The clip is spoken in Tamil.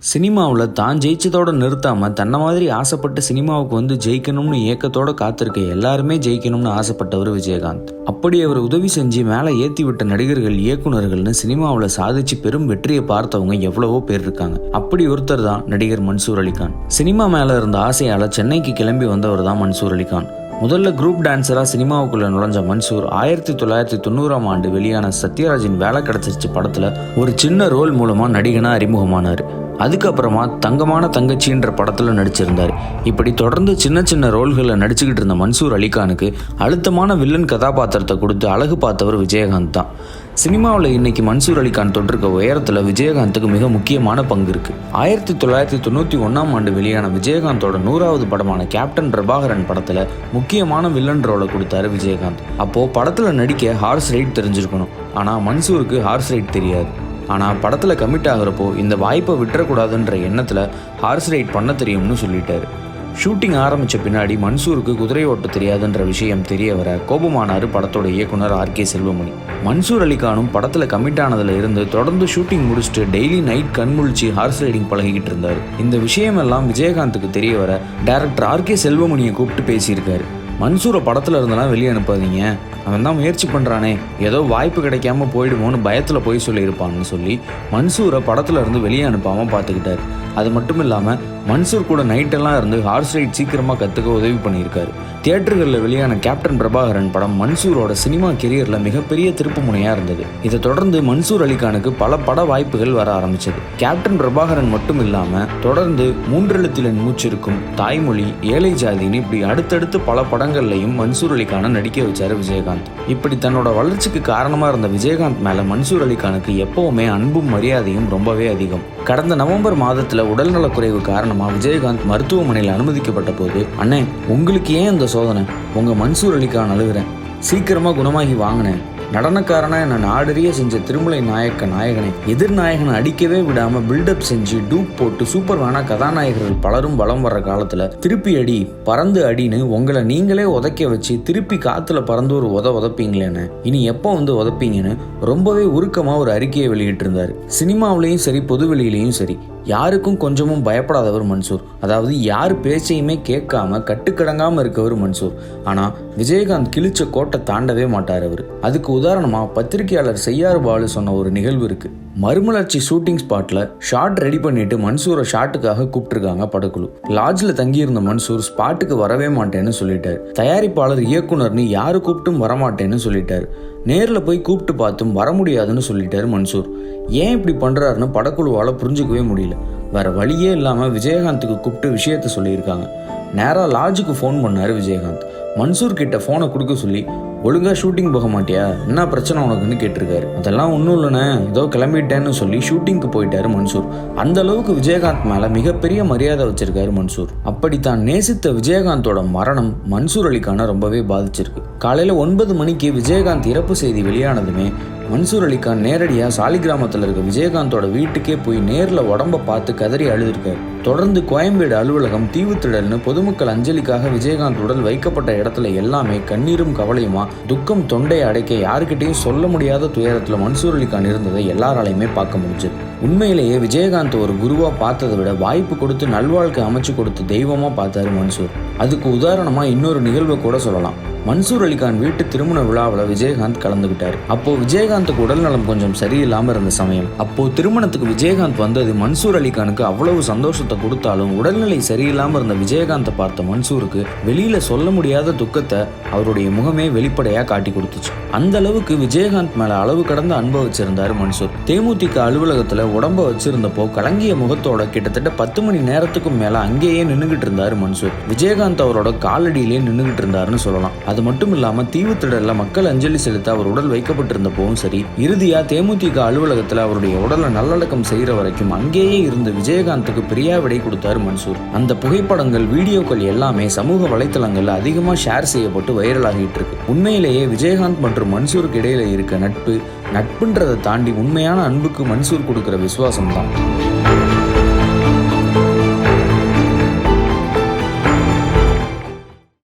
சினிமாவில் தான் ஜெயிச்சதோட நிறுத்தாம தன்னை மாதிரி ஆசைப்பட்டு சினிமாவுக்கு வந்து ஜெயிக்கணும்னு ஏக்கத்தோட காத்திருக்க எல்லாருமே ஜெயிக்கணும்னு ஆசைப்பட்டவர் விஜயகாந்த். அப்படி அவர் உதவி செஞ்சு மேலே ஏற்றி விட்ட நடிகர்கள் இயக்குனர்கள்னு சினிமாவில் சாதிச்சு பெரும் வெற்றியை பார்த்தவங்க எவ்வளவோ பேர் இருக்காங்க. அப்படி ஒருத்தர் தான் நடிகர் மன்சூர் அலிகான். சினிமா மேலே இருந்த ஆசையால் சென்னைக்கு கிளம்பி வந்தவர் தான் மன்சூர் அலிகான். முதல்ல குரூப் டான்ஸராக சினிமாவுக்குள்ள நுழைஞ்ச மன்சூர் ஆயிரத்தி தொள்ளாயிரத்தி தொண்ணூறாம் ஆண்டு வெளியான சத்யராஜின் வேலை கிடைச்சிருச்சு படத்தில் ஒரு சின்ன ரோல் மூலமாக நடிகனாக அறிமுகமானார். அதுக்கப்புறமா தங்கமான தங்கச்சின்ற படத்தில் நடிச்சிருந்தார். இப்படி தொடர்ந்து சின்ன சின்ன ரோல்களில் நடிச்சுக்கிட்டு இருந்த மன்சூர் அலிகானுக்கு அழுத்தமான வில்லன் கதாபாத்திரத்தை கொடுத்து அழகு பார்த்தவர் விஜயகாந்த் தான். சினிமாவில் இன்னைக்கு மன்சூர் அலிகான் தொட்டிருக்க உயரத்தில் விஜயகாந்துக்கு மிக முக்கியமான பங்கு இருக்கு. ஆயிரத்தி தொள்ளாயிரத்தி தொண்ணூற்றி ஒன்றாம் ஆண்டு வெளியான விஜயகாந்தோட நூறாவது படமான கேப்டன் பிரபாகரன் படத்தில் முக்கியமான வில்லன் ரோலை கொடுத்தாரு விஜயகாந்த். அப்போது படத்தில் நடிக்க ஹார்ஸ் ரைட் தெரிஞ்சிருக்கணும். ஆனால் மன்சூருக்கு ஹார்ஸ் ரைட் தெரியாது. ஆனால் படத்தில் கமிட் ஆகிறப்போ இந்த வாய்ப்பை விட்டுறக்கூடாதுன்ற எண்ணத்தில் ஹார்ஸ் ரைட் பண்ண தெரியும்னு சொல்லிட்டார். ஷூட்டிங் ஆரம்பித்த பின்னாடி மன்சூருக்கு குதிரை ஓட்ட தெரியாதுன்ற விஷயம் தெரிய வர கோபமானார் படத்தோட இயக்குனர் ஆர் கே செல்வமணி. மன்சூர் அலிகானும் படத்தில் கமிட் ஆனதுல இருந்து தொடர்ந்து ஷூட்டிங் முடிச்சுட்டு டெய்லி நைட் கண்முழிச்சு ஹார்ஸ் ரைடிங் பழகிக்கிட்டு இருந்தார். இந்த விஷயமெல்லாம் விஜயகாந்துக்கு தெரிய வர டேரக்டர் ஆர் கே செல்வமணியை கூப்பிட்டு பேசியிருக்காரு. மன்சூரை படத்தில் இருந்தெல்லாம் வெளியே அனுப்பாதீங்க. அவன் தான் முயற்சி பண்ணுறானே ஏதோ வாய்ப்பு கிடைக்காம போயிடுமோன்னு பயத்தில் போய் சொல்லியிருப்பான்னு சொல்லி மன்சூரை படத்தில் இருந்து வெளியே அனுப்பாமல் பார்த்துக்கிட்டாரு அது மட்டும் இல்லாமல் மன்சூர் கூட நைட்டெல்லாம் இருந்து ஹார்ஸ் ரைட் சீக்கிரமாக கற்றுக்க உதவி பண்ணியிருக்காரு. தியேட்டர்களில் வெளியான கேப்டன் பிரபாகரன் படம் மன்சூரோட சினிமா கெரியரில் மிகப்பெரிய திருப்பு முனையாக இருந்தது. இதை தொடர்ந்து மன்சூர் அலிகானுக்கு பல பட வாய்ப்புகள் வர ஆரம்பிச்சது. கேப்டன் பிரபாகரன் மட்டும் இல்லாமல் தொடர்ந்து மூன்றெழுத்திலன் மூச்சிருக்கும் தாய்மொழி ஏழை ஜாதின்னு இப்படி அடுத்தடுத்து பல படங்கள்லையும் மன்சூர் அலிகானை நடிக்க வச்சார் விஜயகாந்த். இப்படி தன்னோட வளர்ச்சிக்கு காரணமாக இருந்த விஜயகாந்த் மேலே மன்சூர் அலிகானுக்கு எப்பவுமே அன்பும் மரியாதையும் ரொம்பவே அதிகம். கடந்த நவம்பர் மாதத்தில் உடல்நலக்குறைவு காரணமாக விஜயகாந்த் மருத்துவமனையில் அனுமதிக்கப்பட்ட போது அண்ணே உங்களுக்கு ஏன் இந்த சோதனை. உங்கள் மன்சூர் அலிக்கான் அழுகிறேன். சீக்கிரமாக குணமாகி வாங்கினேன். நடனக்காரனா என்ன நாடறிய செஞ்ச திருமலை நாயக்க நாயகனை எதிர்நாயகனை அடிக்கவே விடாம பில்டப் செஞ்சு டூப் போட்டு சூப்பர் வேணா கதாநாயகர்கள் பலரும் வலம் வர்ற காலத்துல திருப்பி அடி பறந்து அடின்னு உங்களை நீங்களே உதைக்க வச்சு திருப்பி காத்துல பறந்து ஒரு உத உதப்பீங்களேன்னு. இனி எப்போ வந்து உதப்பீங்கன்னு ரொம்பவே உருக்கமா ஒரு அறிக்கையை வெளியிட்டிருந்தாரு. சினிமாவிலையும் சரி பொதுவெளியிலையும் சரி யாருக்கும் கொஞ்சமும் பயப்படாதவர் மன்சூர். அதாவது யார் பேச்சையுமே கேட்காம கட்டுக்கடங்காம இருக்கவர் மன்சூர். ஆனா விஜயகாந்த் கிழிச்ச கோட்டை தாண்டவே மாட்டார் அவர். அதுக்கு உதாரணமா பத்திரிகையாளர் செய்யாறு பாலு சொன்ன ஒரு நிகழ்வு இருக்கு. மறுமலர்ச்சி ஷூட்டிங் ஸ்பாட்ல ஷாட் ரெடி பண்ணிட்டு மன்சூரை ஷாட்டுக்காக கூப்பிட்டுருக்காங்க படக்குழு. லாட்ஜில் தங்கியிருந்த மன்சூர் ஸ்பாட்டுக்கு வரவே மாட்டேன்னு சொல்லிட்டார். தயாரிப்பாளர் இயக்குனர்னு யாரு கூப்பிட்டும் வரமாட்டேன்னு சொல்லிட்டார். நேரில் போய் கூப்பிட்டு பார்த்தும் வர முடியாதுன்னு சொல்லிட்டாரு மன்சூர். ஏன் இப்படி பண்ணுறாருன்னு படக்குழுவால் புரிஞ்சுக்கவே முடியல. வேற வழியே இல்லாமல் விஜயகாந்துக்கு கூப்பிட்டு விஷயத்த சொல்லியிருக்காங்க. நேராக லாட்ஜுக்கு ஃபோன் பண்ணார் விஜயகாந்த். மன்சூர் கிட்ட ஃபோனை கொடுக்க சொல்லி ஒழுங்காக ஷூட்டிங் போக மாட்டியா? என்ன பிரச்சனை உனக்குன்னு கேட்டிருக்காரு. அதெல்லாம் ஒன்றும் இல்லைண்ணே. ஏதோ கிளம்பிட்டேன்னு சொல்லி ஷூட்டிங்க்கு போயிட்டாரு மன்சூர். அந்த அளவுக்கு விஜயகாந்த் மேலே மிகப்பெரிய மரியாதை வச்சிருக்காரு மன்சூர். அப்படி தான் நேசித்த விஜயகாந்தோட மரணம் மன்சூர் அலிக்கான ரொம்பவே பாதிச்சிருக்கு. காலையில் ஒன்பது மணிக்கு விஜயகாந்த் இறப்பு செய்தி வெளியானதுமே மன்சூர் அலிகான் நேரடியாக சாலிகிராமத்தில் இருக்க விஜயகாந்தோட வீட்டுக்கே போய் நேரில் உடம்ப பார்த்து கதறி அழுதுருக்காரு. தொடர்ந்து கோயம்பேடு அலுவலகம் தீவுத்திடல்னு பொதுமக்கள் அஞ்சலிக்காக விஜயகாந்த் உடல் வைக்கப்பட்ட இடத்துல எல்லாமே கண்ணீரும் கவலையுமா? துக்கம் தொண்டை அடைக்க யாருக்கிட்டையும் சொல்ல முடியாத துயரத்தில் மன்சூர் அலிகான் இருந்ததை எல்லாராலையுமே பார்க்க முடிஞ்சது. உண்மையிலேயே விஜயகாந்த் ஒரு குருவா பார்த்ததை விட வாய்ப்பு கொடுத்து நல்வாழ்க்கை அமைச்சு கொடுத்து தெய்வமா பார்த்தாரு மன்சூர். அதுக்கு உதாரணமா இன்னொரு நிகழ்வை கூட சொல்லலாம். மன்சூர் அலிகான் வீட்டு திருமண விழாவில் விஜயகாந்த் கலந்துகிட்டார். அப்போ விஜயகாந்துக்கு உடல்நலம் கொஞ்சம் சரியில்லாமல் இருந்த சமயம். அப்போ திருமணத்துக்கு விஜயகாந்த் வந்தது மன்சூர் அலிகானுக்கு அவ்வளவு சந்தோஷத்தை கொடுத்தாலும் உடல்நிலை சரியில்லாமல் இருந்த விஜயகாந்தை பார்த்த மன்சூருக்கு வெளியில சொல்ல முடியாத துக்கத்தை அவருடைய முகமே வெளிப்படையா காட்டி கொடுத்துச்சு. அந்த அளவுக்கு விஜயகாந்த் மேல அளவு கடந்த அனுபவிச்சிருந்தார் மன்சூர். தேமுதிக அலுவலகத்துல உடம்ப வச்சிருந்தப்போ கலங்கிய முகத்தோட கிட்டத்தட்ட பத்து மணி நேரத்துக்கும் மேல அங்கேயே நின்னுகிட்டு இருந்தாரு மன்சூர். விஜயகாந்த் அவரோட காலடியிலே நின்னுகிட்டு இருந்தாருன்னு சொல்லலாம். அது மட்டும் இல்லாம தீவுத்திடல்ல மக்கள் அஞ்சலி செலுத்த அவர் உடல் வைக்கப்பட்டிருந்தப்பவும் சரி இறுதியா தேமுதிக அலுவலகத்துல அவருடைய உடலை நல்லடக்கம் செய்யற வரைக்கும் அங்கேயே இருந்த விஜயகாந்துக்கு பிரியா விடை கொடுத்தாரு மன்சூர். அந்த புகைப்படங்கள் வீடியோக்கள் எல்லாமே சமூக வலைத்தளங்கள்ல அதிகமா ஷேர் செய்யப்பட்டு வைரலாகிட்டு இருக்கு. உண்மையிலேயே விஜயகாந்த் மற்றும் மன்சூருக்கு இடையில இருக்க நட்பு நட்புன்றதை தாண்டி உண்மையான அன்புக்கு மன்சூர் கொடுக்கிற விசுவாசம் தான்